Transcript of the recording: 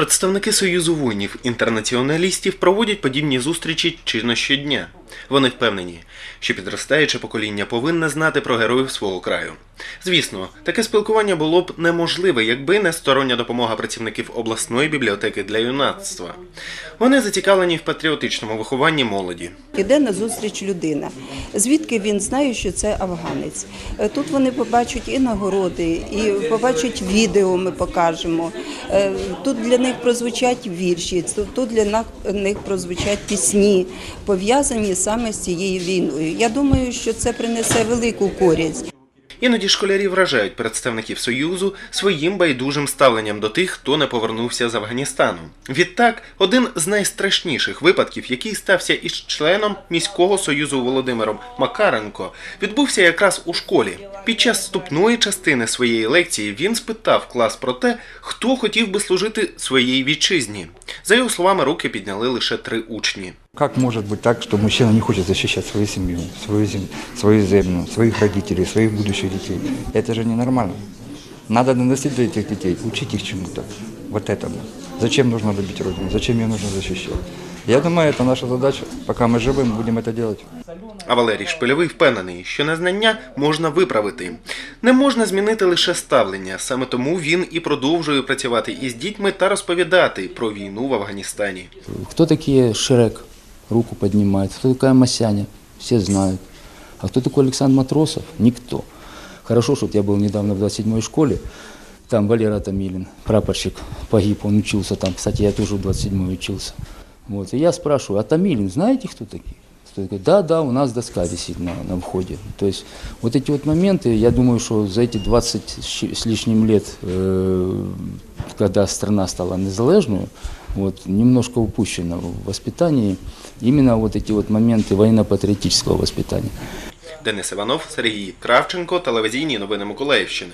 Представники Союзу воїнів-інтернаціоналістів проводять подібні зустрічі чи не щодня. Вони впевнені, що підростаюче покоління повинне знати про героїв свого краю. Звісно, таке спілкування було б неможливе, якби не стороння допомога працівників обласної бібліотеки для юнацтва. Вони зацікавлені в патріотичному вихованні молоді. Іде на зустріч людина. Звідки він знає, що це афганець? Е, Тут вони побачать і нагороди, і побачать відео. Ми покажемо. Е, Тут для них прозвучать вірші, тут- для них прозвучать пісні, пов'язані саме з цією війною. Я думаю, що це принесе велику користь. Іноді школярі вражають представників Союзу своїм байдужим ставленням до тих, хто не повернувся з Афганістану. Відтак, один з найстрашніших випадків, який стався із членом міського союзу Володимиром Макаренко, відбувся якраз у школі. Під час вступної частини своєї лекції він спитав клас про те, хто хотів би служити своїй вітчизні. За його словами, руки підняли лише три учні. Как может быть так, что мужчина не хочет защищать свою семью, свою, зем... свою землю, своих родителей, своих будущих детей? Это же ненормально. Надо доносить до этих детей, учить их чему-то. Вот этому. Зачем нужно любить Родину? Зачем ее нужно защищать? Я думаю, это наша задача. Пока мы живы, мы будем это делать. А Валерій Шпильовий впевнений, що незнання можна виправити. Не можна змінити лише ставлення. Саме тому він і продовжує працювати із дітьми та розповідати про війну в Афганістані. Кто такие Шрек? Руку поднимает. Кто такая Масяня? Все знают. А кто такой Александр Матросов? Никто. Хорошо, что вот я был недавно в 27-й школе. Там Валера Томилин, прапорщик, погиб, он учился там. Кстати, я тоже в 27-й учился. Вот. И я спрашиваю, а Томилин, знаете, кто такие? Кто такой, да, да, у нас доска висит на, на входе. То есть вот эти вот моменты, я думаю, что за эти 20 с чи- с лишним лет, э, когда страна стала незалежною, вот, немножко упущено в воспитании именно вот эти вот моменты военно-патриотического воспитания. Денис Іванов, Сергій Кравченко, телевізійні новини Миколаївщини.